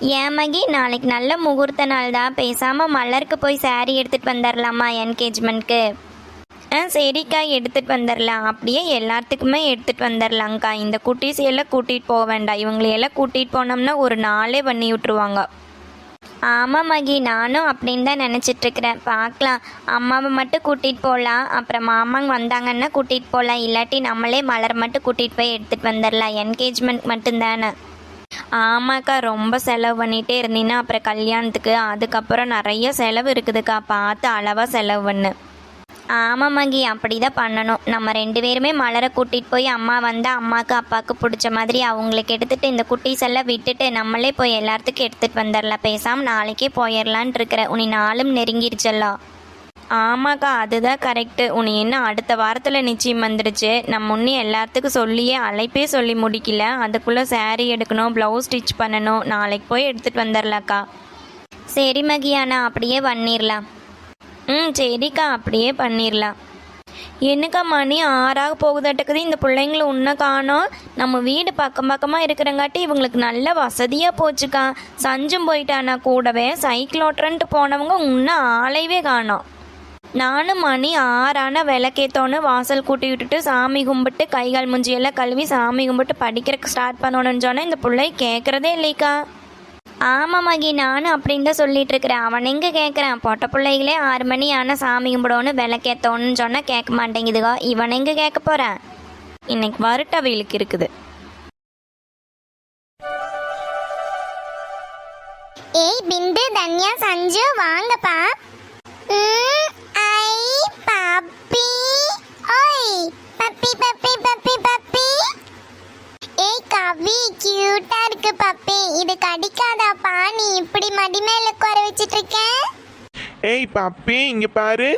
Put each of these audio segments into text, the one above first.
ஏன் மகி நாளைக்கு நல்ல முகூர்த்த நாள் தான் பேசாமல் மலருக்கு போய் saree எடுத்துகிட்டு வந்துடலாமா என்கேஜ்மெண்ட்க்கு ஆ சரிக்கா எடுத்துகிட்டு வந்துடலாம் அப்படியே எல்லாத்துக்குமே எடுத்துகிட்டு வந்துடலாங்க்கா இந்த குட்டீஸ் எல்லாம் கூட்டிகிட்டு போக வேண்டாம். இவங்களையெல்லாம் கூட்டிகிட்டு போனோம்னா ஒரு நாளே பண்ணி விட்ருவாங்க ஆமாம் மகி. நானும் அப்படின்னு தான் நினச்சிட்ருக்கிறேன் பார்க்கலாம். அம்மாவை மட்டும் கூட்டிகிட்டு போகலாம் அப்புறம் மாமாங்க வந்தாங்கன்னா கூட்டிகிட்டு போகலாம் இல்லாட்டி நம்மளே மலர் மட்டும் கூட்டிகிட்டு போய் எடுத்துகிட்டு வந்துடலாம் என்கேஜ்மெண்ட் மட்டும்தானே. ஆமாக்கா ரொம்ப செலவு பண்ணிகிட்டே இருந்தீங்கன்னா அப்புறம் கல்யாணத்துக்கு அதுக்கப்புறம் நிறைய செலவு இருக்குதுக்கா. பார்த்து அளவாக செலவு பண்ணு. ஆமாம் மங்கி அப்படி தான் பண்ணணும். நம்ம ரெண்டு பேருமே மலரை கூட்டிகிட்டு போய் அம்மா வந்தால் அம்மாவுக்கு அப்பாவுக்கு பிடிச்ச மாதிரி அவங்களுக்கு எடுத்துகிட்டு இந்த குட்டீஸ் எல்லாம் விட்டுட்டு நம்மளே போய் எல்லாத்துக்கும் எடுத்துகிட்டு வந்துடலாம். பேசாமல் நாளைக்கே போயிடலான் இருக்கிற. உனி நாளும் நெருங்கிருச்சல்லா. ஆமாக்கா அதுதான் கரெக்டு உன்னை என்ன அடுத்த வாரத்தில் நிச்சயம் வந்துடுச்சு நம்ம முன்னே எல்லாத்துக்கும் சொல்லியே அழைப்பே சொல்லி முடிக்கல. அதுக்குள்ளே சேரீ எடுக்கணும் ப்ளவுஸ் ஸ்டிச் பண்ணணும். நாளைக்கு போய் எடுத்துகிட்டு வந்துடலாக்கா சரி மகியானா அப்படியே பண்ணிடலாம் ம் சரிக்கா அப்படியே பண்ணிடலாம் என்னக்கா மணி ஆறாக போகுதாட்டுக்குது. இந்த பிள்ளைங்கள உன்ன காணோம். நம்ம வீடு பக்கம் பக்கமாக இருக்கிறங்காட்டி இவங்களுக்கு நல்ல வசதியாக போச்சுக்கா. சஞ்சும் போயிட்டானா கூடவே சைக்கிள் ஓட்டுறன்ட்டு போனவங்க இன்னும் ஆளைவே காணோம். நானும் மணி ஆறான விளக்கேத்தோன்னு வாசல் கூட்டி விட்டுட்டு சாமி கும்பிட்டு கை கால் மூஞ்சியெல்லாம் கழுவி சாமி கும்பிட்டு படிக்கிறக்கு ஸ்டார்ட் பண்ணணும்னு சொன்னால் இந்த பிள்ளை கேட்குறதே இல்லைக்கா. ஆமாம் மகி நானும் அப்படின்னு தான் சொல்லிட்டு இருக்கிறேன் அவன் எங்கே கேட்குறான் பொட்ட பிள்ளைகளே ஆறு மணி ஆனால் சாமி கும்பிடோன்னு விளக்கேத்தோன்னு சொன்னால் கேட்க மாட்டேங்குதுகா. இவன் எங்கே கேட்க போகிறான் இன்னைக்கு வருட்ட இருக்குது. ஏய் பிந்து தன்யா சஞ்சு வாங்கப்பா ம், ஐ பப்பி ஓய் பப்பி பப்பி பப்பி பப்பி. ஏய் கவி கியூட்டா இருக்கு பப்பி. இது கடிக்காதாப்பா நீ இப்படி மடி மேல உட்கார வச்சிட்டு இருக்க? ஏய் பப்பி இங்க பாரு.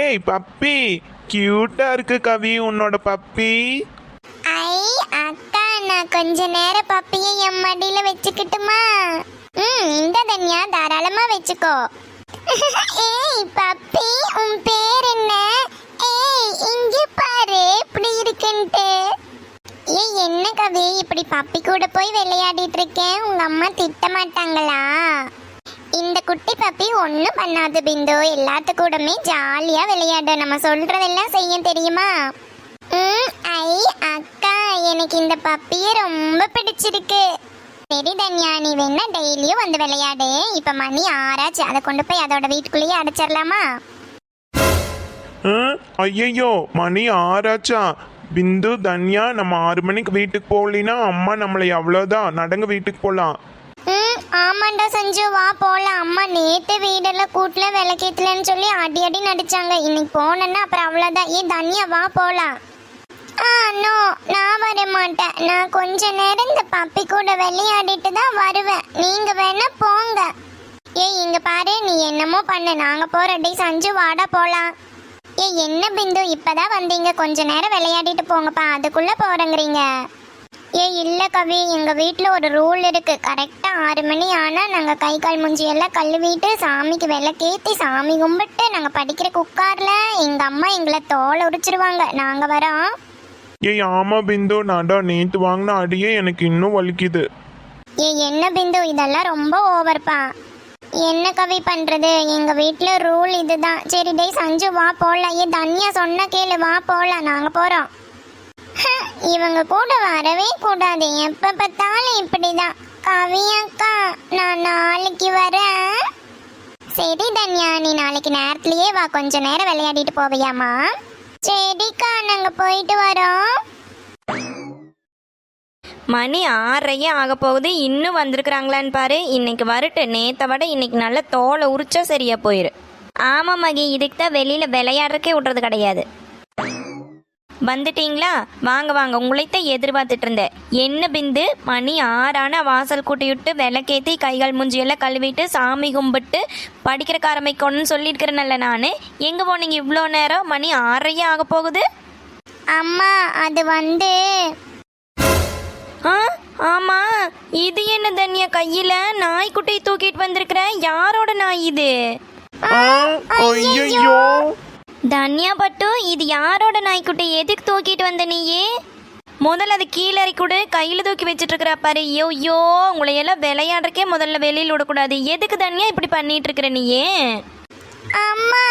ஏய் பப்பி கியூட்டா இருக்கு கவி உன்னோட பப்பி. ஐ அக்கா நான் கொஞ்ச நேரம் பப்பியை என் மடியில வச்சுக்கிட்டுமா? ம் இந்த தன்யா தாராளமா வச்சுக்கோ. ஏய் பப்பி உன் பேர் என்ன ஏய் இங்க பாரு இப்படி இருக்குன்ட்டு ஏய் என்ன கவி? இப்படி பப்பி கூட போய் விளையாடிட்டு இருக்கேன். உங்க அம்மா திட்ட மாட்டாங்களா? இந்த குட்டி பப்பி ஒன்றும் பண்ணாது பிந்து. எல்லாத்து கூடமே ஜாலியா விளையாடும் நம்ம சொல்றதெல்லாம் செய்ய தெரியுமா? ம், ஐ அக்கா எனக்கு இந்த பப்பியை ரொம்ப பிடிச்சிருக்கு. சரி தன்யா நீ வேணா டெய்லியும் வந்து விளையாடு. இப்ப மணி ஆறாச்சு. அதை கொண்டு போய் அதோட வீட்டுக்குள்ளேயே அடைச்சிடலாமா ஐயையோ மணி ஆறாச்சா? பிந்து தன்யா நம்ம ஆறு மணிக்கு வீட்டுக்கு போகலினா அம்மா நம்மளை அவ்வளோதான் நடங்க வீட்டுக்கு போகலாம் ம் ஆமாண்டா சஞ்சு வா போலாம். அம்மா நேத்து வீடெல்லாம் கூட்டில் விளக்கேற்றலன்னு சொல்லி அடி அடி நடிச்சாங்க. இன்னைக்கு போனேன்னா அப்புறம் அவ்வளோதான் ஏ தன்யா வா போலாம். ஆ நோ நான் வர மாட்டேன். நான் கொஞ்ச நேரம் இந்த பப்பி கூட விளையாடிட்டு தான் வருவேன். நீங்க வேணா போங்க. ஏய் இங்க பாரு நீ என்னமோ பண்ணு. நாங்க போகிற டே சஞ்சு வாடா போலாம். ஏய் என்ன பிந்து? இப்பதான் வந்தீங்க. கொஞ்ச நேரம் விளையாடிட்டு போங்கப்பா. அதுக்குள்ள போறேங்கிறீங்க. ஏய் இல்ல கவி. எங்க வீட்ல ஒரு ரூல் இருக்கு. கரெக்டா ஆறு மணி ஆனா நாங்க கை கால் மூஞ்சி எல்லாம் கழுவிட்டு சாமிக்கு விளக்கேத்தி சாமி கும்பிட்டு நாங்க படிக்கிற குக்கார்ல எங்க அம்மா எங்களை தோலை உரிச்சிருவாங்க. நாங்க வரோம். ஏய் ஆமா பிந்து. நான்டா நேத்து வாங்கின அடியே எனக்கு இன்னும் வலிக்குது. ஏய் என்ன பிந்து? இதெல்லாம் ரொம்ப ஓவர்ப்பா என்ன கவி பண்ணுறது எங்கள் வீட்டில் ரூல் இதுதான். சரி டே சஞ்சு வா போலாம். ஏ தன்யா சொன்ன கேளு வா போலாம். நாங்கள் போகிறோம் ஹ, இவங்க கூட வரவே கூடாது. எப்போ பார்த்தாலும் இப்படிதான். கவி அக்கா நான் நாளைக்கு வரேன். சரி தன்யா நீ நாளைக்கு நேரத்துலயே வா. கொஞ்ச நேரம் விளையாடிட்டு போவியாமா சரிக்கா நாங்கள் போயிட்டு வரோம். மணி ஆறரையே ஆக போகுது. இன்னும் வந்திருக்கிறாங்களான்னு பாரு. இன்னைக்கு வரட்டு. நேத்தை விட இன்னைக்கு நல்ல தோலை உரிச்சா சரியா போயிரு. ஆமாம் மகி. இதுக்கு தான் வெளியில் விளையாடுறக்கே விட்றது கிடையாது. வந்துட்டீங்களா? வாங்க வாங்க. உங்களைத்தான் எதிர்பார்த்துட்டு இருந்தேன். என்ன பிந்து? மணி ஆறான வாசல் கூட்டி விட்டு விளக்கேத்தி கைகள் மூஞ்சியெல்லாம் கழுவிட்டு சாமி கும்பிட்டு படிக்கிற ஆரம்பிக்கணும்னு சொல்லியிருக்கிறேன்ல நான். எங்கே போனீங்க இவ்வளோ நேரம்? மணி ஆறையே ஆக போகுது. அம்மா அது வந்து ஆமா இது என்ன தன்யா கையில நாய்க்குட்டியை தூக்கிட்டு வந்திருக்கிற? யாரோட நாய் இது? ஆ ஐயையோ. தன்யா பட்டு இது யாரோட நாய்க்குட்டி? எதுக்கு தூக்கிட்டு வந்த நீயே? முதல்ல அது கீழே இறக்கி விடு. கையில் தூக்கி வச்சுட்டு இருக்கிற பாரு. ஐயோ ஐயோ உங்களை எல்லாம் விளையாடுறக்கே முதல்ல வெளியில் விடக்கூடாது. எதுக்கு தனியா இப்படி பண்ணிட்டு இருக்கிற நீயே? அம்மா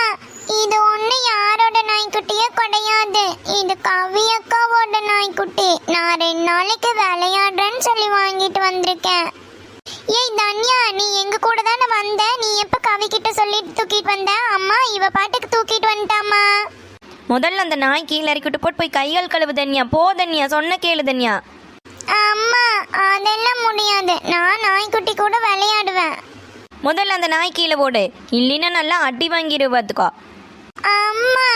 இது ஒண்ணு யாரோட நாய்க்குட்டியே கிடையாது. இது கவி அக்காவோட நாய்க்குட்டி. நான் ரெண்டு நாளைக்கு விளையாடுறேன்னு சொல்லி வாங்கிட்டு வந்திருக்கேன். ஏய் தன்யா நீ எங்க கூட தானே வந்த? நீ எப்ப கவி கிட்ட தூக்கிட்டு வந்த? அம்மா இவ பாட்டுக்கு தூக்கிட்டு வந்துட்டாமா முதல்ல அந்த நாய் கீழே இறக்கி விட்டு போட்டு போய் கைகள் கழுவு தனியா. போ தனியா. சொன்ன கேளு தனியா. அம்மா அதெல்லாம் முடியாது. நான் நாய்க்குட்டி கூட விளையாடுவேன். முதல்ல அந்த நாய் கீழே போடு. இல்லைன்னா நல்லா அடி வாங்கிடு பார்த்துக்கோ அம்மா.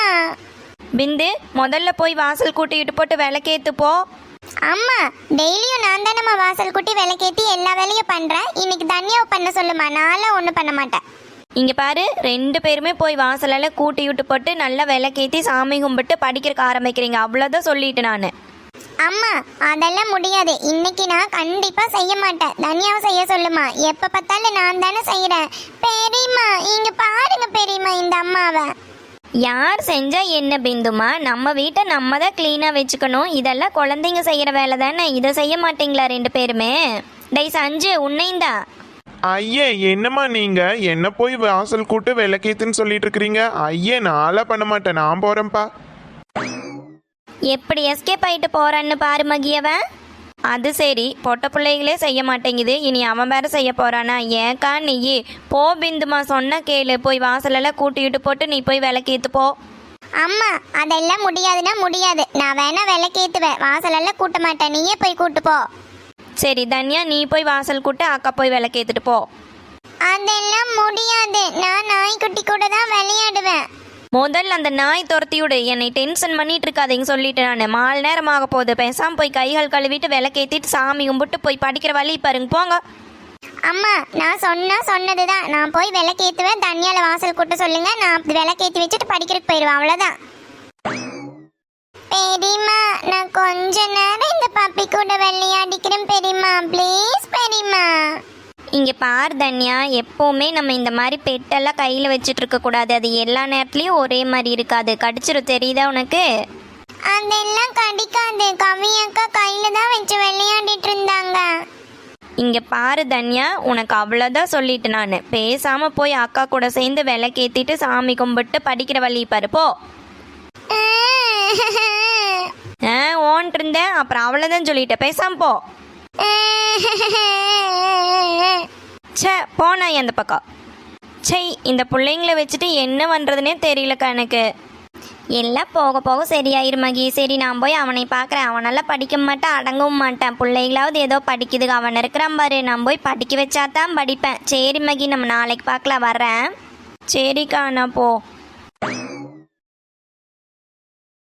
பிந்து முதல்ல போய் வாசல் கூட்டிட்டு போட்டு விளக்கேத்து போ. அம்மா டெய்லியும் நான் தானம்மா வாசல் குட்டி விளக்கேத்தி எல்லா வேலையும் பண்றேன். இன்னைக்கு தனியாவை பண்ண சொல்லுமா நான்லாம் ஒன்றும் பண்ண மாட்டேன். இங்க பாரு ரெண்டு பேருமே போய் வாசலால கூட்டி விட்டு போட்டு நல்லா விளக்கேத்தி சாமி கும்பிட்டு படிக்கிறக்க ஆரம்பிக்கிறீங்க. அவ்வளோதான் சொல்லிட்டு நான். அம்மா அதெல்லாம் முடியாது. இன்னைக்கு நான் கண்டிப்பா செய்ய மாட்டேன். தனியாவை செய்ய சொல்லுமா எப்ப பார்த்தாலும் நான் தானே செய்யறேன் பெரியம்மா இங்க பாருங்க பெரியம்மா இந்த அம்மாவை. யார் செஞ்சா என்ன பிந்துமா? நம்ம வீட்டை நம்ம தான் க்ளீனாக வச்சுக்கணும். இதெல்லாம் குழந்தைங்க செய்கிற வேலை தானே. இதை செய்ய மாட்டீங்களா ரெண்டு பேருமே? டேய் சஞ்சு உன்னைந்தா ஐயே என்னம்மா நீங்க? என்ன போய் வாசல் கூட்டு விளக்கேத்துன்னு சொல்லிட்டு இருக்கிறீங்க? ஐயே நான்லாம் பண்ண மாட்டேன். நான் போறேன்ப்பா. எப்படி எஸ்கேப் ஆயிட்டு போறான்னு பாரு மகியவன். அது சரி பொட்ட பிள்ளைகளே செய்ய மாட்டேங்குது. இனி அவன் வேற செய்ய போறானா? ஏக்கா நீ போ பிந்துமா சொன்ன கேளு. போய் வாசலெல்லாம் கூட்டிட்டு போட்டு நீ போய் விளக்கேத்து போ. அம்மா அதெல்லாம் முடியாதுன்னா முடியாது. நான் வேணா விளக்கேத்துவேன் வாசலெல்லாம் கூட்ட மாட்டேன். நீயே போய் கூட்டு போ. சரி தன்யா நீ போய் வாசல் கூட்டு அக்கா போய் விளக்கேத்துட்டு போ. அதெல்லாம் முடியாது. நான் நாய்க்குட்டி கூட தான் விளையாடுவேன். முதல்ல அந்த நாய் துரத்தியோடு என்னை டென்ஷன் பண்ணிட்டு இருக்காதீங்க சொல்லிட்டு நான். மால் நேரம் ஆக போகுது. பேசாம போய் கைகள் கழுவிட்டு விளக்கேத்திட்டு சாமி கும்பிட்டு போய் படிக்கிற வழி பாருங்க. போங்க. அம்மா நான் சொன்னா சொன்னதுதான். நான் போய் விளக்கேத்துவேன். தண்ணியால வாசல் கூட்ட சொல்லுங்க. நான் விளக்கேத்தி வச்சுட்டு படிக்கிறதுக்கு போயிடுவேன் அவ்வளவுதான். பெரியம்மா நான் கொஞ்ச நேரம் இந்த பப்பி கூட விளையாடிக்கிறேன். பெரியம்மா ப்ளீஸ் பெரியம்மா. இங்கே பார் தன்யா எப்போவுமே நம்ம இந்த மாதிரி பெட்டெல்லாம் கையில் வச்சுட்டு இருக்கக்கூடாது அது எல்லா நேரத்துலையும் ஒரே மாதிரி இருக்காது. கடிச்சிரும். தெரியுதா உனக்கு? அதெல்லாம் கடிக்காது. கவி அக்கா கையில தான் வச்சு விளையாடிட்டு இருந்தாங்க. இங்கே பாரு தன்யா உனக்கு அவ்வளோதான் சொல்லிட்டு நான். பேசாமல் போய் அக்கா கூட சேர்ந்து விளக்கேற்றிட்டு சாமி கும்பிட்டு படிக்கிற வழி பாரு. போ. ஆ. ஓன்ட்டு இருந்தேன் அப்புறம் அவ்வளோதான் சொல்லிட்டேன். பேசாம போ. ச்சே போனேன் அந்த பக்கம். சை இந்த பிள்ளைங்கள வச்சுட்டு என்ன பண்ணுறதுனே தெரியலக்கா எனக்கு. எல்லாம் போக போக சரியாயிரும் மகி. சரி நான் போய் அவனை பார்க்குறேன் அவனெல்லாம் படிக்க மாட்டேன் அடங்கவும் மாட்டேன். பிள்ளைங்களாவது ஏதோ படிக்குது. அவன் இருக்கிறான் பாரு. நான் போய் படிக்க வச்சா தான் படிப்பேன். சரி மகி நம்ம நாளைக்கு பார்க்கலாம். வர்றேன். சரிக்கா நான் போ.